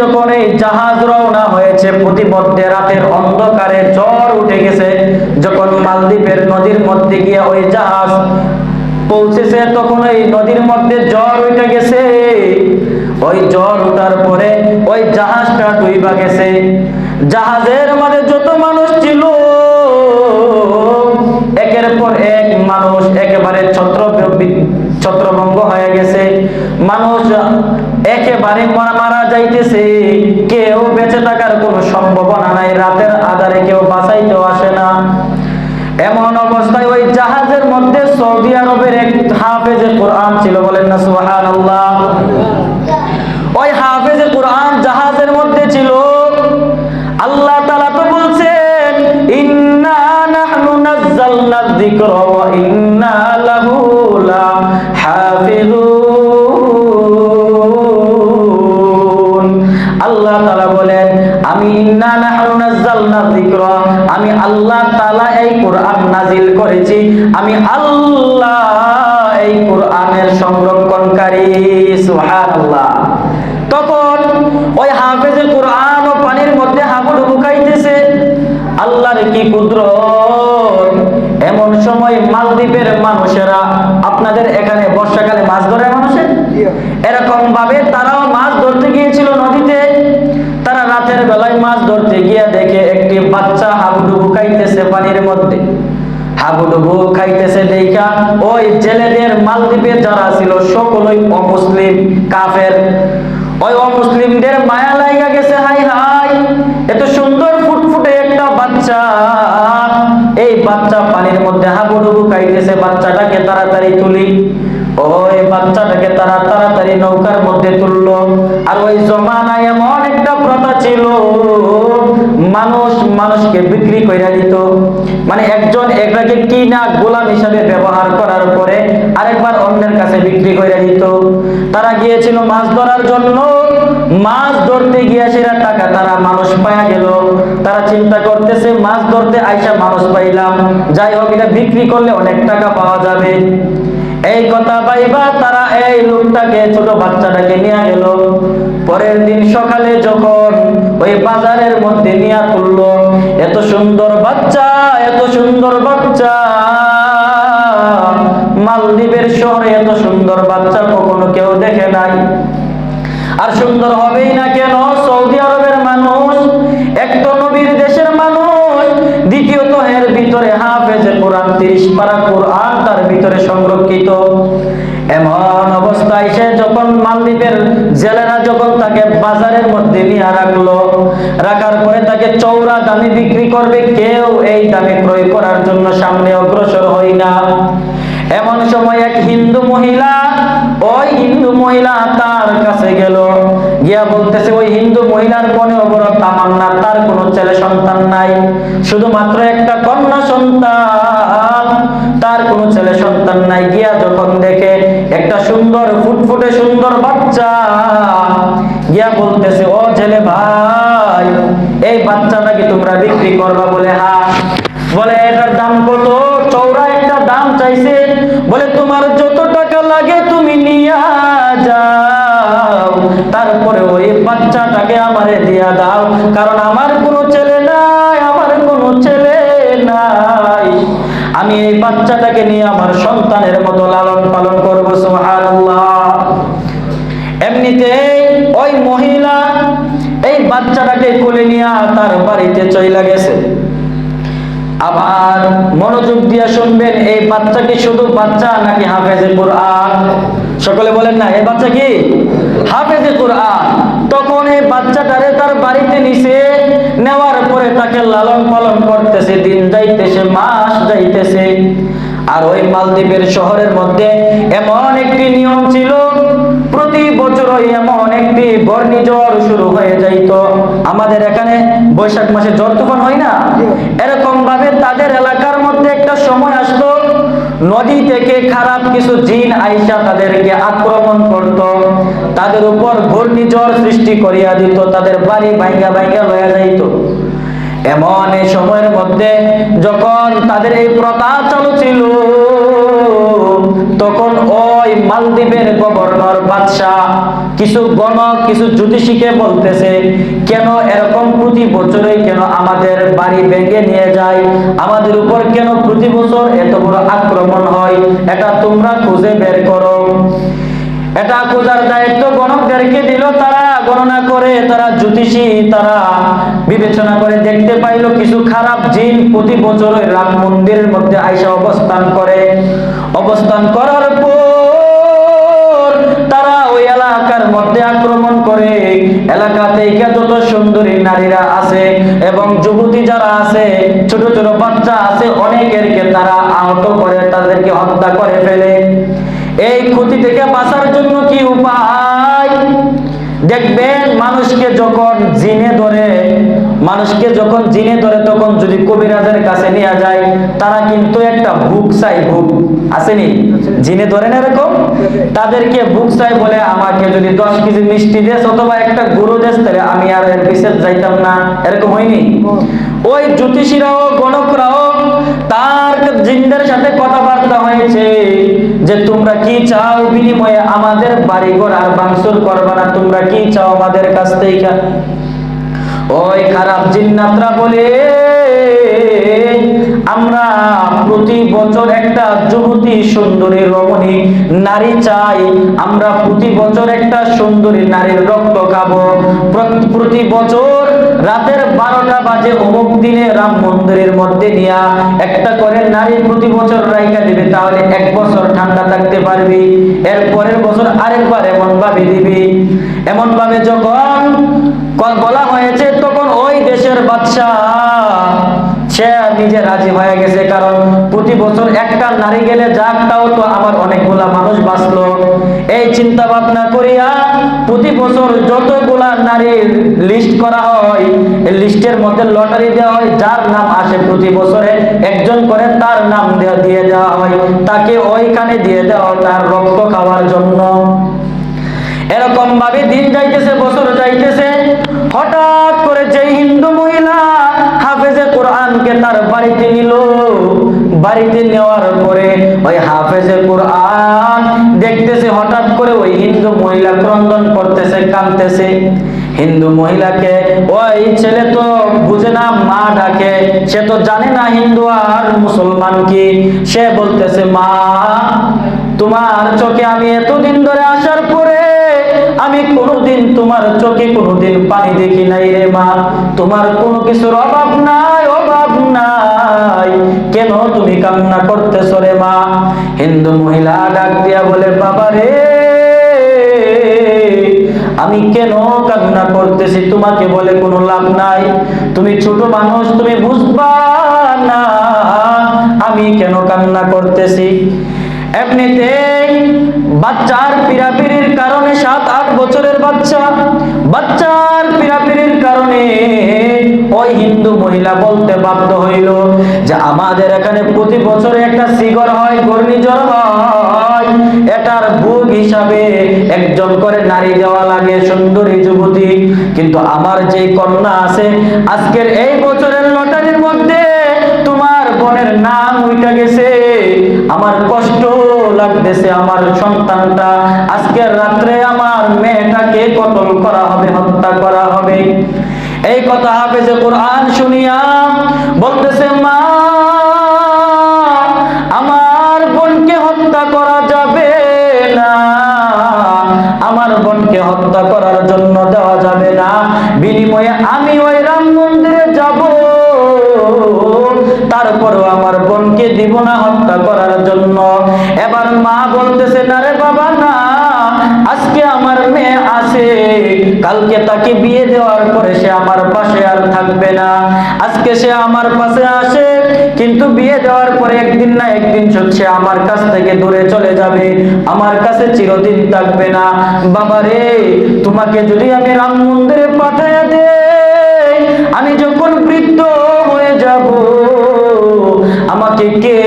যখন এই জাহাজ রওনা হয়েছে প্রতিমধ্যে রাতের অন্ধকারে জ্বর উঠে গেছে। যখন মালদ্বীপের নদীর মধ্যে গিয়ে ওই জাহাজ পৌঁছেছে তখন ওই নদীর মধ্যে জ্বর উঠে গেছে। ওই জ্বর উঠার পরে ওই জাহাজটা ডুইবা গেছে। জাহাজের মধ্যে যত মানুষ ছিল, একের পর এক মানুষ একেবারে ছত্র ছত্রভঙ্গ হয়ে গেছে। মানুষ একেবারে মারা মারা যাইতেছে। কেউ বেঁচে থাকার কোনো সম্ভাবনা নাই। রাতের আধারে কেউ বাঁচাইতেও আসে না। এমন অবস্থায় ওই জাহাজের মধ্যে সৌদি আরবের এক হাফেজে কোরআন ছিল। বলেন না, সুবহানাল্লাহ। ওই হাফেজে কোরআন জাহাজের মধ্যে ছিল। আল্লাহ তালা তো বলছেন, ইন্না নাহনু নাযালনা যিকরা ওয়া ইন্না লাহু লাহাফিজুন করেছি। আমি আল্লাহ এই কোরআনের সংরক্ষণকারী, সুবহানাল্লাহ। তখন ওই হাফেজে কোরআন ও পানির মধ্যে হাবুডুবু খাইতেছে আল্লাহর কি কুদরত? এমন সময় মালদ্বীপের মানুষেরা, আপনাদের এখানে বর্ষাকালে মাছ ধরে মানুষের? এরকম ভাবে তারাও মাছ ধরতে গিয়েছিল নদীতে। তারা রাতের বেলায় মাছ ধরতে গিয়ে দেখে একটি বাচ্চা হাবুডুবু খাইতেছে পানির মধ্যে। হাবুডুবু খাইতেছে দেখা ওই জেলেদের মালদ্বীপে যারা ছিল সকলই অমুসলিম, কাফের। ওই অমুসলিমদের মায়া লাগা গেছে, হাই হাই। এত সুন্দর ফুটফুটে একটা বাচ্চা। এই বাচ্চা পানির মধ্যে হাবুডুবু খাইতেছে, বাচ্চাটাকে তাড়াতাড়ি তুলি। ওই বাচ্চাটাকে তারা তাড়াতাড়ি নৌকার মধ্যে তুললো। আর ওই জমানায় এমন একটা প্রথা ছিল, মানুষ মানুষকে বিক্রি করে দিত। মানে একজন একটাকে কিনা গোলাম হিসাবে ব্যবহার করার পরে আরেকবার অন্যের কাছে বিক্রি করে দিত। তারা গিয়েছিল মাছ ধরার জন্য। মাছ ধরতে গিয়ে সেরা টাকা তারা মানুষ পায়া গেল। তারা চিন্তা করতেছে, মাছ ধরতে আইসা মানুষ পাইলাম। যাই হোক, এটা বিক্রি করলে অনেক টাকা পাওয়া যাবে। এই কথা পাইবা তারা এই লোকটাকে, ছোট বাচ্চাটাকে নিয়ে গেল। পরের দিন সকালে যখন ওই বাজারের মধ্যে নিয়ে তুললো এত সুন্দর বাচ্চা, এত সুন্দর বাচ্চা। মালদ্বীপের শহরে এত সুন্দর বাচ্চা কখনো কেউ দেখে নাই। আর সুন্দর হবেই না কেন? হাফেজে কোরআন তিরিশ পারা কোরআন তার ভিতরে সংরক্ষিত, এমন অবস্থায় সে যখন মালদ্বীপের জেলেরা যখন তাকে বাজারের মধ্যে নিয়ে রাখল, রাখার পরে তাকে চৌরা দামে বিক্রি করবে, কেউ এই দামে ক্রয় করার জন্য সামনে অগ্রসর হয় না। এমন সময় এক হিন্দু মহিলা তার কাছে গেল। গিয়া বলতেছে, ওই হিন্দু মহিলার মনে বড় তামান্না, তার কোনো ছেলে সন্তান নাই। শুধুমাত্র একটা কন্যা সন্তান, তার কোনো ছেলে সন্তান নাই। গিয়া যখন দেখে একটা সুন্দর, ফুটফুটে সুন্দর বাচ্চা, গিয়া বলতেছে, ও ছেলে ভাই, এই বাচ্চাটাকে তোমরা বিক্রি করবা? বলে হ্যাঁ। বলে, এটার দাম কত? চৌড়া একটা দাম চাইছে। বলে তোমার তারপরে ওই বাচ্চাটাকে আমারে দিয়া দাও। কারণ আমার কোনো ছেলে নাই, আমার কোনো ছেলে নাই। আমি এই বাচ্চাটাকে নিয়ে আমার সন্তানের মতো লালন পালন করব এমনিতেই ওই মহিলা এই বাচ্চাটাকে কোলে নিয়ে তার বাড়িতে চইলা গেছে। আবার মনোযোগ দিয়ে শুনবেন, এই বাচ্চা কি শুধু বাচ্চা নাকি হাফেজে কোরআন? সকলে বলেন না, এই বাচ্চা কি? হাফেজে কোরআন। তখন এই বাচ্চাটারে তার বাড়িতে নিছে নেওয়ার পরে তাকে লালন পালন করতেছে দিন যাইতেছে মাস যাইতেছে। আর ওই মালদ্বীপের শহরের মধ্যে এমন একটি নিয়ম ছিল প্রতি বছরই এমন একটি ঘূর্ণিঝড় শুরু হয়ে যাইত। আমাদের এখানে বৈশাখ মাসে জ্বর তুফান হয় না? এরকম ভাবে তাদের এলাকার মধ্যে একটা সময় আসতো নদী থেকে খারাপ কিছু জিন আইসা তাদেরকে আক্রমণ করত। তাদের উপর ঘূর্ণিঝড় সৃষ্টি করিয়া দিত, তাদের বাড়ি ভাঙ্গা ভাঙ্গা লয়া যাইত। এমন এই সময়ের মধ্যে যখন তাদের এই প্রথা চালু ছিল, তখন ওই মালদ্বীপের গভর্নর বাদশাহ কিছু গণক কিছু জ্যোতিষীকে বলতেছে, কেন এরকম প্রতি বছরই কেন আমাদের বাড়ি ভেঙে নিয়ে যায়? আমাদের উপর কেন প্রতি বছর এত বড় আক্রমণ হয়? এটা তোমরা খুঁজে বের করো। এটা খোঁজার দায়িত্ব গণকদেরকে দিল তারা, গণনা করে তারা জ্যোতিষী, তারা বিবেচনা করে দেখতে পাইলো কিছু খারাপ জিন প্রতি বছর রাম মন্দিরের মধ্যে আইসা অবস্থান করে। অবস্থান করার পর এলাকার মধ্যে আক্রমণ করে। এলাকা থেকে যত সুন্দরী নারীরা আছে এবং যুবতী যারা আছে, ছোট ছোট বাচ্চা আছে, অনেকেরকে তারা আহত করে, তাদেরকে হত্যা করে ফেলে। এই ক্ষতি থেকে বাঁচার জন্য কি উপায়? দেখবেন মানুষকে যখন জিনে ধরে মানুষকে যখন জিনে ধরে তখন যদি কবিরাজের কাছে নিয়ে যায়, তারা কিন্তু একটা বুক চাই বুক আসেনি? জিনে ধরেন এরকম? তাদেরকে বুক চাই বলে আমাকে যদি দশ কেজি মিষ্টি দেস অথবা একটা গরু দেস, তাহলে আমি আর এর পিছে যাইতাম না। এরকম হয়নি? ওই জ্যোতিষীরাও, গণকরাও তার জিনদের সাথে কথাবার্তা হয়েছে যে তোমরা কি চাও বিনিময়ে আমাদের বাড়ি ঘর আর ভাঙচুর করবা না তোমরা কি চাও আমাদের কাছ থেকে? ওই খারাপ জিন্নাতরা বলে, আমরা প্রতি বছর একটা যুবতী সুন্দরী রমণী নারী চাই। আমরা প্রতি বছর একটা সুন্দরী নারীর রক্ত খাব। প্রতি বছর রাতের বারোটা বাজে অমুক দিনে রাম মন্দিরের মধ্যে নিয়া একটা করে নারী প্রতি বছর রাইকা দিবে, তাহলে এক বছর ঠান্ডা থাকতে পারবি। এর পরের বছর আরেকবার এমন ভাবে দিবি। এমন ভাবে যখন বলা হয়েছে নিজে রাজি হয়ে গেছে, কারণ প্রতি বছর একটা নারী গেলে যাকটাও তো আমার অনেকগুলা মানুষ বাঁচলো। এই চিন্তা ভাবনা করিয়া প্রতি বছর যতগুলা নারীর লিস্ট করা হয় লিস্টের মধ্যে লটারি দেওয়া হয়, যার নাম আসে প্রতি বছরে একজন করে তার নাম দিয়ে দেওয়া হয়, তাকে ওইখানে দিয়ে দেওয়া হয় তার রক্ত খাওয়ার জন্য। এরকম ভাবে দিন যাইতেছে, বছর যাইতেছে, হঠাৎ বাড়িতে নিল। বাড়িতে নেওয়ার পরে ওই হাফেজে কোরআন দেখতেছে, হঠাৎ করে ওই হিন্দু মহিলা ক্রন্দন করতেছে, কাঁদতেছে। হিন্দু মহিলাকে, ওই ছেলে তো বুঝে না, মা ডাকে। সে তো জানে না হিন্দু আর মুসলমান কি। সে বলতেছে, মা, তোমার চোখে আমি এতদিন ধরে আসার পরে আমি কোনোদিন তোমার চোখে কোনোদিন পানি দেখি নাই রে মা। তোমার কোনো কিছুর অভাব নাই নাই। কেন তুমি কান্না করতেছো রে মা? হিন্দু মহিলা ডাক দিয়া বলে, বাবা রে, আমি কেন কান্না করতেছি? তোমাকে বলে কোনো লাভ নাই। তুমি ছোট মানুষ, তুমি বুঝবা না আমি কেন কান্না করতেছি? এমনিতেই বাচ্চার পিরাপিরির কারণে সাত, আট বছরের বাচ্চা, বাচ্চার পিরাপিরির কারণে ওই হিন্দু মহিলা বলতে বাধ্য হইল যে আমাদের এখানে প্রতি বছরে একটা সিগর হয়, ঘূর্ণিঝড় হয়। এটার ভোগ হিসাবে একজন করে নারী দেওয়া লাগে সুন্দরী যুবতী। কিন্তু আমার যে কন্যা আছে, আজকের এই বছরের লটারির মধ্যে তোমার বোনের নাম উইটা গেছে। আমার কষ্ট লাগতেছে আমার সন্তানটা। আজকের রাত্রে আমার মেয়েটাকে কতল করা হবে, হত্যা করা হবে। এই কথা হাফেজে কোরআন শুনিয়া বলতেছে, মা, আমার বোনকে হত্যা করা যাবে না। আমার বোনকে হত্যা করার জন্য দেওয়া যাবে না। বিনিময়ে আমি ওই রাম মন্দিরে যাব। তারপরেও আমার বোনকে দিব না হত্যা করার জন্য। এবার মা বলতেছে, না রে থাকবে না। আজকে সে আমার পাশে আসে, কিন্তু বিয়ে দেওয়ার পরে একদিন না একদিন সে আমার কাছ থেকে দূরে চলে যাবে। আমার কাছে চিরদিন থাকবে না। বাবা রে, তোমাকে যদি আমি রাম মন্দিরে পাঠাইয়া দে আমি যখন বৃদ্ধ হয়ে যাব, আমাকে কে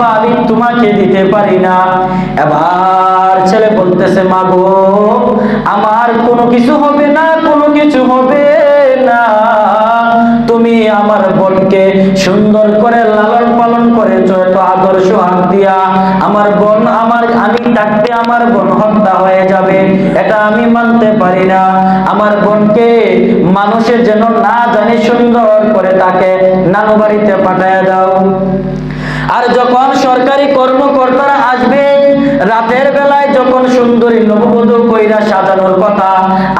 বাবা, আমি তোমাকে দিতে পারি না। এবার ছেলে বলতেছে, মা গো, আমার কোনো কিছু হবে না, কোনো কিছু হবে না। তুমি আমার বোনকে সুন্দর করে লালন পালন করেছ, এত আদর্শ হাত দিয়া। আমার বোন আমার, আমি থাকতে আমার বোন হত্যা হয়ে যাবে, এটা আমি মানতে পারি না। আমার বোনকে মানুষের যেন না জানি, সুন্দর করে তাকে নানু বাড়িতে পাঠায় দাও। আর যখন সরকারি কর্মকর্তারা আসবে, রাতের বেলায় যখন সুন্দরী নববধূ কইরা সাজানোর কথা,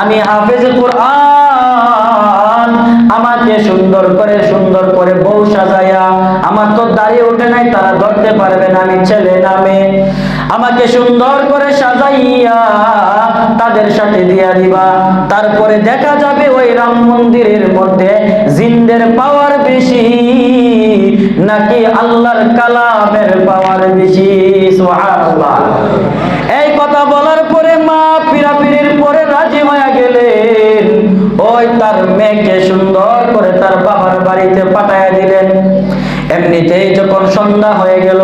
আমি হাফেজ কোরআন, আমাকে সুন্দর করে সুন্দর করে বউ সাজাইয়া আমার তো দাঁড়িয়ে ওঠে নাই, তারা ধরতে পারবে না, আমি ছেলে নামে আমাকে সুন্দর করে সাজাইয়া তাদের সাথে দিয়া দিবা। তারপরে দেখা যাবে ওই রাম মন্দিরের মধ্যে জিন্দের পাওয়ার বেশি, নাকি আল্লাহর কালামের পাওয়ার বেশি। এই কথা বলার পরে মা পিরাপিরির পরে রাজি হয়ে গেলেন। ওই তার মেয়েকে সুন্দর করে তার বাবার বাড়িতে পাঠাইয়া দিলেন। এমনিতেই যখন সন্ধ্যা হয়ে গেল,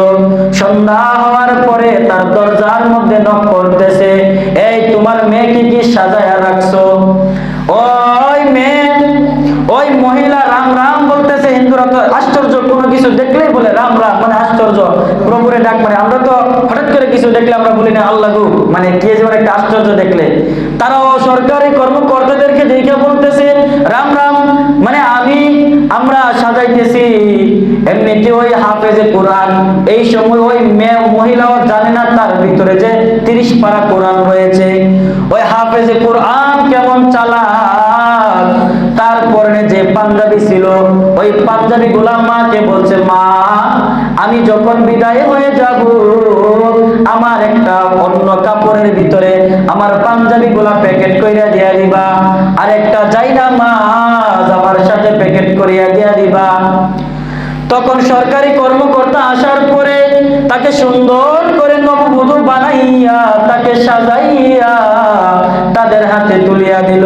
সন্ধ্যা তার দরজার মধ্যে নক করতেছে এই, তোমার মেয়েকে কি সাজায়া রাখছো? ওই মেয়ে, ওই মহিলা রাম রাম বলতেছে হিন্দুরা তো আশ্চর্য, কোনো কিছু দেখলেই বলে, রাম রাম মানে আশ্চর্য। প্রভুরে ডাক মানে আমরা তো হঠাৎ করে কিছু দেখলে আমরা বলি না, আল্লাহ গো মানে কে যেমন একটা আশ্চর্য দেখলে। তারাও সরকারি কর্মকর্তাদেরকে দেখে বলতেছে, রাম রাম মানে আমি, আমরা সাজাইতেছি। এমনিতে ওই হাফেজে কোরআন, এই সময় ওই মেয়ে মহিলাও জানে না তার ভিতরে যে তিরিশ পারা কোরআন রয়েছে। ওই হাফেজে কোরআন কেমন চালাক? তারপরে যে পাঞ্জাবি ছিল, ওই পাঞ্জাবি মাকে বলছে, মা, আমি যখন বিদায় হয়ে যাব, আমার একটা অন্য কাপড়ের ভিতরে আমার পাঞ্জাবি গোলা প্যাকেট কইরা দিয়া দিবা। আর একটা যাইনা মাছ আমার সাথে প্যাকেট করিয়া দিয়া দিবা। তখন সরকারি কর্মকর্তা আসার পরে তাকে সুন্দর করে নববধূ বানাইয়া তাকে সাজাইয়া তাদের হাতে তুলিয়া দিল।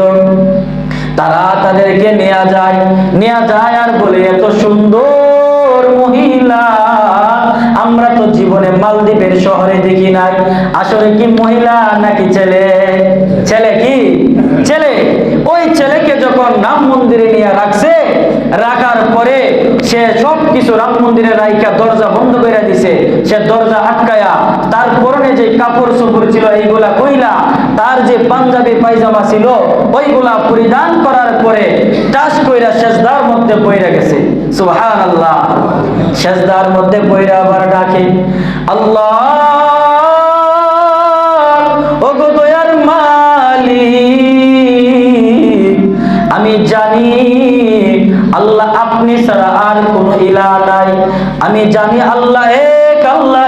তারা তাদেরকে নেয়া যায় নেয়া যায় আর বলে, এত সুন্দর মহিলা, আমরা তো জীবনে মালদ্বীপের শহরে দেখি নাই। আসলে কি মহিলা নাকি ছেলে? ছেলে কি? ছেলে। ওই ছেলেকে যখন নাম মন্দিরে নিয়ে রাখছে, রাখার পরে সে সব কিছু রাম মন্দিরে রাইকা দরজা বন্ধ করে দিছে। সে দরজা আটকায়া তার পরনে যে কাপড় চোপড় ছিল এইগুলা কইলা, তার যে পাঞ্জাবি পায়জামা ছিল, ওইগুলা পরিধান করার পরে টাস কইরা শেষদার মধ্যে পইরা গেছে। সুবহানাল্লাহ। শেষদার মধ্যে পইরা আবার ডাকে, আল্লাহ আল্লাহ আপনি ছাড়া আর কোন ইলা নাই। আমি জানি আল্লাহ এক, আল্লাহ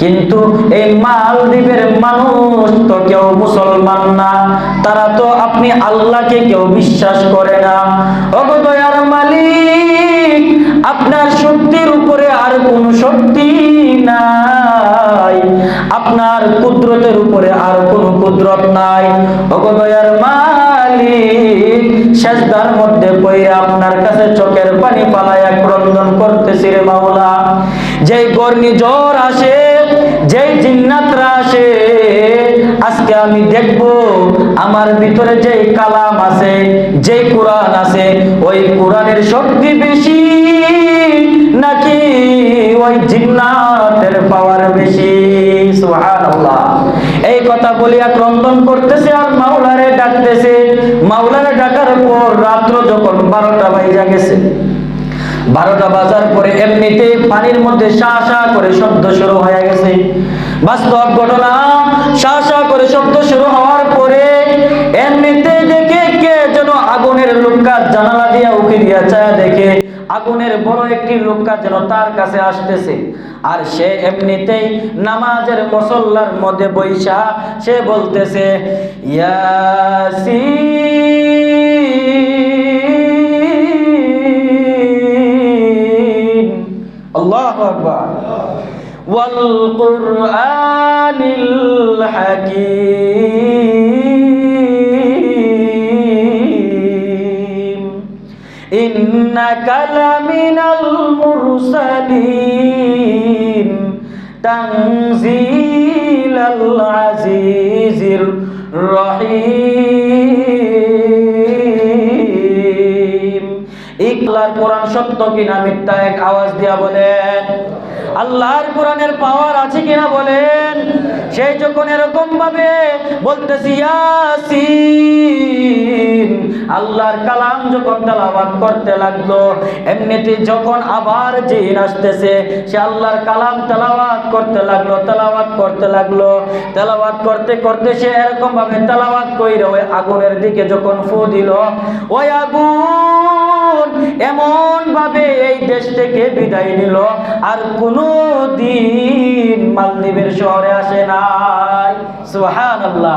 কিন্তু এই মালদ্বীপের মানুষ তো কেউ মুসলমান না। তারা তো আপনি আল্লাহকে কেউ বিশ্বাস করে না। ওগো দয়ার মালিক, আপনার শক্তির উপরে আর কোন শক্তি নাই। আপনার কুদরতের উপরে আর কোন কুদরত নাই। ওগো দয়ার মালিক সেজদার মধ্যে পড়ে আপনার কাছে চোখের পানি পালায়া ক্রন্দন করতেছি রে মাওলা। যেই গর্নি জ্বর আসে, যেই জিন্নাতরা আসে, আজকে আমি দেখব আমার ভিতরে যেই কালাম আছে, যেই কোরআন আছে, ওই কোরআনের শক্তি বেশি নাকি ওই জিন্নাতের পাওয়ার বেশি? সুবহানাল্লাহ। এই কথা বলিয়া ক্রন্দন করতেছে আর মাওলারে ডাকার পর রাত্র যখন বারোটা বাইজা গেছে, বারোটা বাজার পরে এমনিতে পানির মধ্যে শাহ করে শব্দ শুরু হয়ে গেছে। বাস্তব ঘটনা শাহ করে শব্দ শুরু হওয়ার পরে এমনিতে দেখে কে যেন আগুনের লুকা জানালা দিয়া উকি দিয়া চায়া দেখে আগুনের বড় একটি লোকটা যেন তার কাছে আসতেছে। আর সে এমনিতেই নামাজের মসল্লার মধ্যে বৈশা, সে বলতেছে, ইয়াসিন। আল্লাহু ইন্নাকা লামিনাল মুরসালিন তানজিলাল আজিজির রহিম আল্লাহর কোরআন সত্য কিনা মিথ্যা এক আওয়াজ দিয়া বলেন। আল্লাহর কোরআনের পাওয়ার আছে কিনা বলেন। সেই যখন এরকম ভাবে বলতেছি, ইয়াসিন আল্লাহর কালাম যখন তেলাওয়াত করতে লাগল, এমনিতে যখন আবার জিন আসতেছে, সে আল্লাহর কালাম তেলাওয়াত করতে লাগল, তেলাওয়াত করতে লাগল, তেলাওয়াত করতে করতে সে এরকম ভাবে তেলাওয়াত কইরে ওই আগুনের দিকে যখন ফু দিল, ওই আগুন এমন ভাবে এই দেশ থেকে বিদায় নিল, আর কোনো দিন মালদ্বীপের শহরে আসে নাই। সুবহানাল্লাহ।